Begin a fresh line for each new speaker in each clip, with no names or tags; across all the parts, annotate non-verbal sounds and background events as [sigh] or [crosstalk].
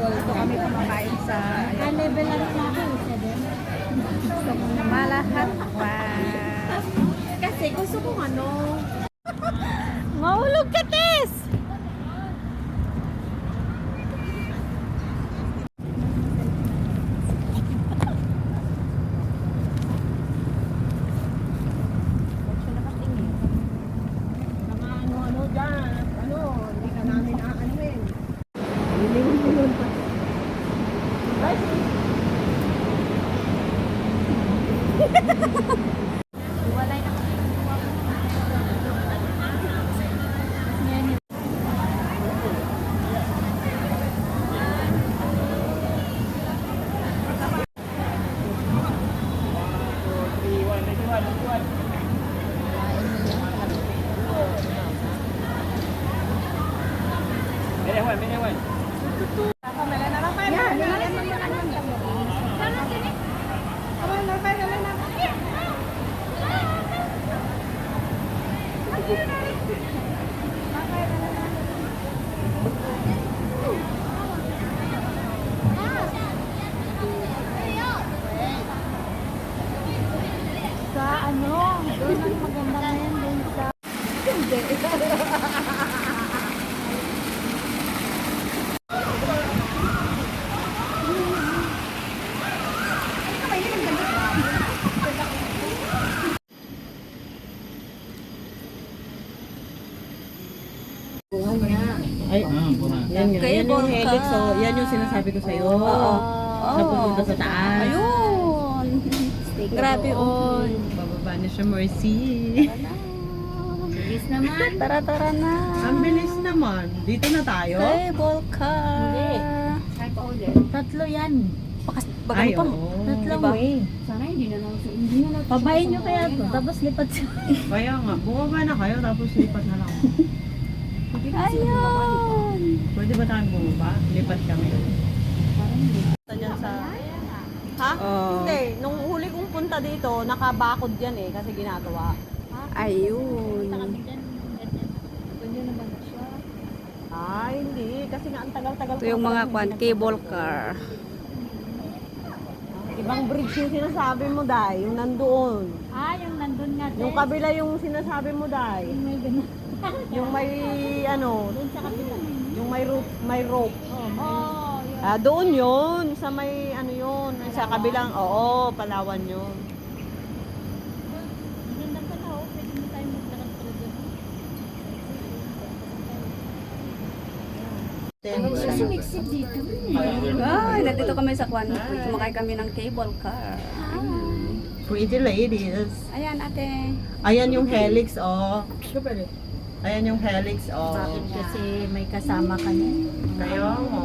Dito kami kumakain sa
Ah, level lang sa akin, isa din.
Malahatwan.
Kasi gusto ko ano,
Mahulog ka, Tess!
mga ano-ano dyan, at ano, hindi ka namin aanuin. Lilingon-lingon pa. Yan, yan, yan, yan, yan.
Sa ano, doon ang maganda ngayon doon sa...
Ay, yan yun.
Kaya
yan yung
bongga.
helix, so yan yung sinasabi ko sa'yo. Oo. Napupunta sa taas.
Ayun! Grabe, on.
Bababa na siya, Mercy.
Bilis naman. Tara, tara na.
Ang bilis naman. Dito na tayo.
Cable car.
Tatlo yan.
Bakas,
Ay,
bagal pa.
oo.
Tatlong
Diba?
way. Sana hindi na lang hindi na lang. Pabayin nyo kaya to, tapos lipat siya.
Kaya nga, bumaba na kayo, tapos lipat na lang.
Ayun!
Pwede ba tayong bumaba? Lipat kami.
Diyan sa... Ha?
Oo.
Hindi. Nung huli kong punta dito, nakabakod yan eh, kasi ginagawa.
Ayun.
Ay, hindi. Kasi nga ang tagal-tagal
Ito yung mga kwan, cable car.
Ibang bridge yung sinasabi mo, Day. Yung nandoon.
Ah, yung nandun nga.
Yung kabila yung sinasabi mo, Day.
Yung may ganun. [laughs]
Yung may, ano,
Doon sa kabila.
yung may rope. May rope.
Oh, yun.
Ah, doon yun. Sa may, ano yun. Sa kabilang, oo, Palawan yun.
Maganda pala oh. Pwede mo tayo maglakad pala dyan. Sumiksik dito.
Ay, nandito kami sa kwan. Sumakay kami ng cable car.
Pretty ladies.
Ayan, ate.
Ayan yung helix, oh. Ayan yung helix, oh.
Bakit kasi may kasama ka na.
Kaya nga.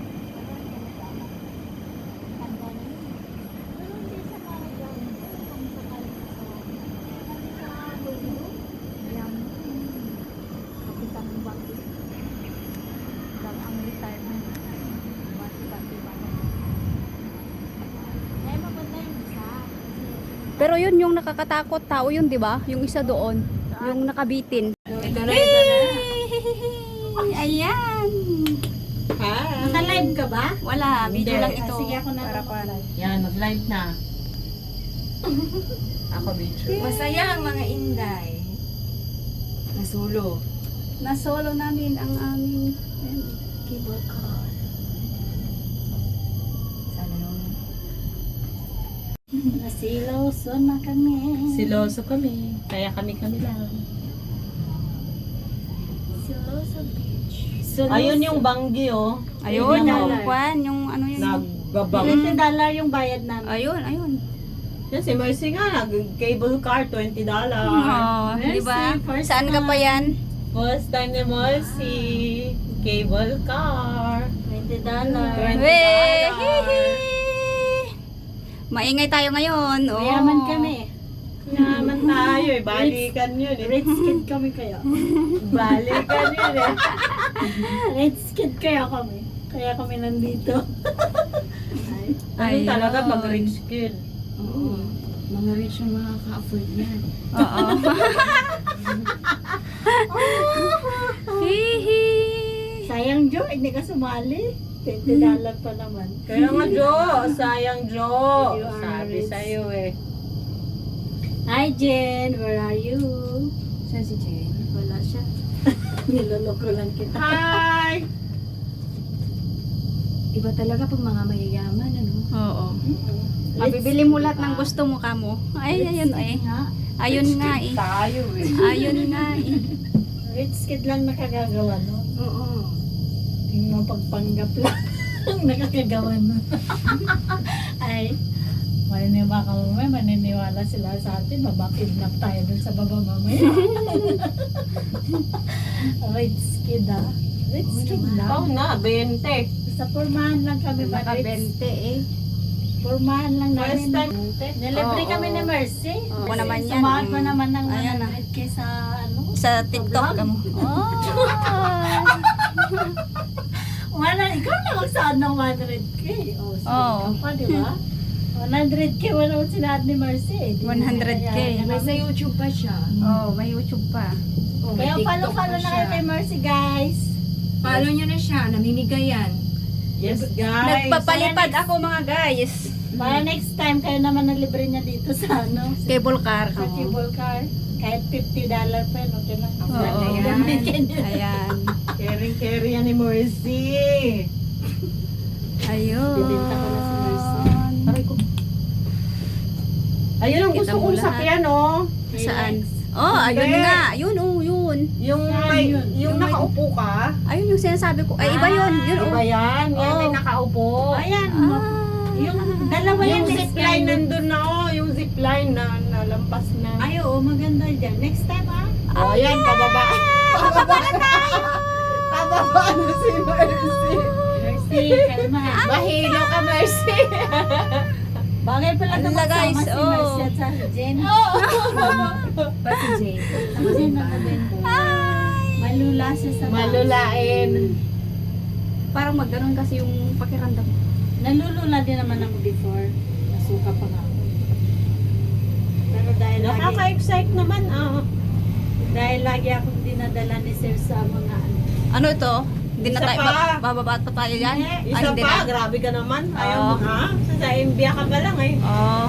Pero yun yung nakakatakot tao yun, di ba? Yung isa doon, yung nakabitin. Ito na, ito na. Ayan.
Naka-live ka ba?
Wala, video lang ito.
Sige ako na.
Para pa.
Yan, mag-live na. Ako, bitch. [laughs]
Masaya ang mga inday. Nasulo.
Nasolo namin ang aming ayan, cable
Nasiloso na kami.
Siloso kami. Kaya kami-kami lang.
Siloso Beach.
Ayun yung banggi, oh.
Ayun,
Yung
yung
dollar.
kwan, yung ano yun.
Nagbabang.
$20 dollar yung bayad namin.
Ayun, ayun.
Yan, si Mercy nga, nag-cable car, $20.
Oh, di ba?
first
Saan ka pa yan?
First time ni Mercy, cable car.
$20 20 dollars.
Weh! Hihi! Maingay tayo ngayon. Oh.
Mayaman kami.
Naman tayo eh. Balikan yun eh.
Rich kid kami kaya. [laughs]
Balikan yun eh.
Rich kid kaya kami. Kaya kami nandito.
Ano
Ayun.
talaga pag rich kid?
Oo. Mga rich ang makaka-afford yan.
Oo. [laughs] [laughs]
Sayang Jo, hindi ka sumali. 20 dollar pa naman.
Kaya nga Jo, [laughs] sayang Jo.
You are
Sabi
rich.
sa'yo eh.
Hi Jen, where are you?
Saan si Jane?
Wala siya. [laughs] Niloloko lang kita.
Hi!
Iba talaga pag mga mayayaman, ano?
Oo. Mabibili mo lahat ng gusto mo kamo. Ay, ayun eh. Ayun nga eh.
Tayo eh.
Ayun nga eh. [laughs]
Rich kid lang nakagagawa, no?
Oo.
Yung mapagpanggap lang [laughs] nakakagawa no? [laughs] Ay, maniniwala ka mamaya, maniniwala sila sa atin, mabakidnap tayo dun sa baba mamaya. [laughs] Rich kid ah. Rich kid
Ikaw
lang.
na, 20.
Sa pormahan lang kami ba,
Naka
Rich?
20 eh.
Pormahan lang
First
namin.
time.
Nilibre
Oo.
kami ni Mercy.
Oo naman yan.
Sumahod pa
Mm.
naman ng
Ayan na.
100k sa ano.
Sa TikTok kamo. Oh.
Wala, magsaan ng 100k. Oh, so
Oo.
ka pa, di ba? 100k, wala mo sinaad ni Mercy. Eh. Di mo
100K.
kaya-
May sa YouTube pa siya.
Oh, may YouTube pa.
Oh,
Kaya
TikTok
follow-follow
pa
na
siya.
kayo kay Mercy, guys.
Follow nyo na siya. Namimigay yan.
Yes, guys.
Nagpapalipad ako mga guys.
Para next time, kayo naman na libre niya dito sa ano, sa
Cable car.
sa
Oo.
cable car. Kahit 50 dollar pa yun, okay lang.
Oo.
Ayan. [laughs]
Niyo.
Ayan.
Caring carry yan ni Mercy.
Ayun.
Bibenta ko na si Mercy.
Aray ko. Ayun ang
Kita
gusto
mo
kong
lahat.
sakyan, oh.
Saan? Oh, ayun
Hindi.
nga. Yun, oh, yun.
Yung may,
yun?
yung
Yung may-
nakaupo ka.
Ayun yung sinasabi ko. Ay, iba yun. Yun, oh.
Iba yan. Yan
Oh.
nakaupo.
Ayan,
Ah.
yung dalawa yan.
Yung zipline nandun na, oh. Yung zipline na nalampas na.
Ay, oo, maganda dyan. Next time, ah.
Oh, yan, pababa. Pababa [laughs] na tayo! Pababa na si Mercy.
Mercy, kalma.
Mahilo ka, Mercy. [laughs]
Bagay pala
Ano
na
guys?
si
Oh.
Mercy at sa Jen. [laughs] [laughs]
Pa si Jane.
Ako. Malula siya sa
Malulain.
Parang magganon kasi yung pakiramdam.
Nalulula din naman ako before. Nasuka pa nga ako. Pero dahil lagi,
Nakaka-excite naman, ah.
dahil lagi akong dinadala ni Sir sa mga ano.
Ano ito? Hindi na tayo,
pa.
ba- bababa pa tayo yan? Ay,
Isa
hindi
pa,
na.
grabe ka naman. Ayaw
Oo.
mo, ha? Sa Imbia ka pa lang, eh.
Oh.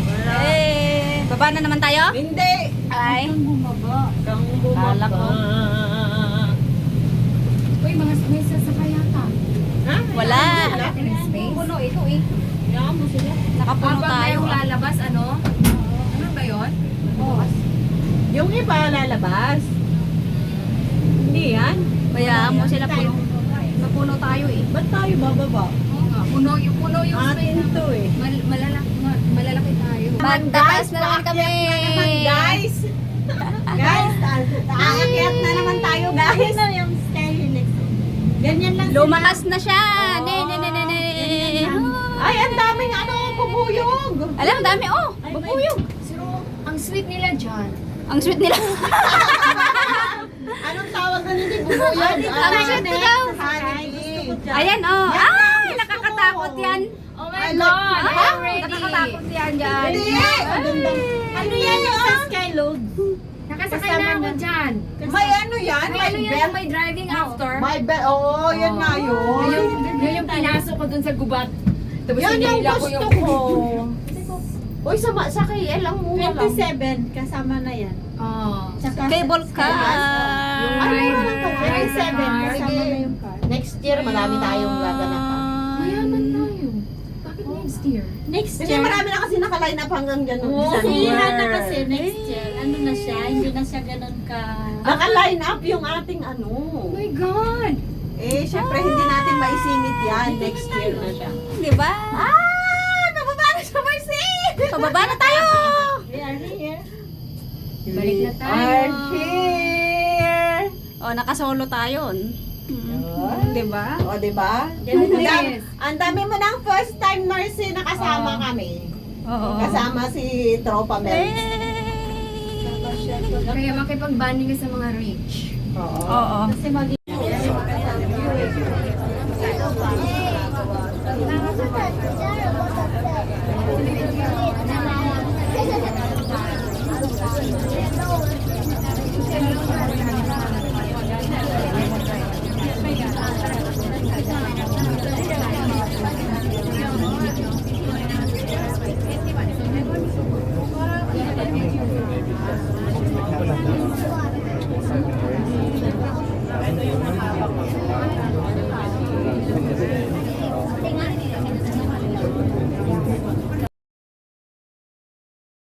Wala.
Eh, baba na naman tayo?
Hindi.
Ay.
Kang bumaba.
Kang
Kala ko.
bumaba.
Uy, mga may sasakay yata.
Ha?
Wala.
Space.
Puno ito eh.
Hayaan mo sila.
Nakapuno
Habang
tayo.
tayong lalabas, ano? Ano ba yun?
Yung iba lalabas. Hindi yan.
Kaya mo sila puno. Napuno tayo eh.
Ba't tayo bababa?
Oo nga. Puno yung, puno yung
Atin
space.
to eh.
Mal, malalaki, ma- malalaki tayo.
Magtatas na naman kami.
Guys! [laughs] Guys, aakyat na naman tayo, guys.
na yung style next. Ganyan lang
Lumakas na siya. Ne, ne, ne, ne, ne.
Ay, ang daming ano, bubuyog.
Alam, ang dami oh. Bubuyog.
Pero, ang sweet nila dyan.
Ang sweet nila. [laughs]
Anong tawag na hindi bubuyog?
Ang sweet daw.
Honey.
Ayan oh. Ay, nakakatakot yan.
Oh my God!
Nakakatakot yan dyan.
Ganda.
Ano yan yung sa Skyload?
Nakasakay na ako dyan.
May ano yan?
May ano yan, may driving after.
May belt. Oo, yan nga yun.
Yun, yun yung pinasok ko dun sa gubat. Tapos
Yan yung gusto ko. Uy, sa, ma- sa KL ang mura lang.
27, kasama na yan.
Oh.
Tsaka
Cable
sa-
car.
Ay, mura lang.
Ride
27,
the car.
kasama na yung car.
Next year, marami tayong gaganapan.
Mayaman tayo. Bakit next year?
Next
Hindi,
year,
marami na kasi naka-line up hanggang ganun.
Oo,
December.
sihan na kasi next year. Ano na siya, hindi na siya ganun ka...
Naka-line up yung ating ano.
Oh my God!
Eh, syempre, hindi natin maisingit yan. Next year na siya.
Di ba?
Ah!
Pababa na tayo!
We are here.
Balik na tayo.
We are here.
Oh, nakasolo tayo.
Mm.
Diba?
O, diba?
Yes.
Ang dami mo ng first time, Mercy, nakasama oh. kami.
Oo.
Kasama si Tropa Mel.
Kaya makipag-banding ka sa mga rich.
Oo.
Oo.
Kasi mag- Thank you.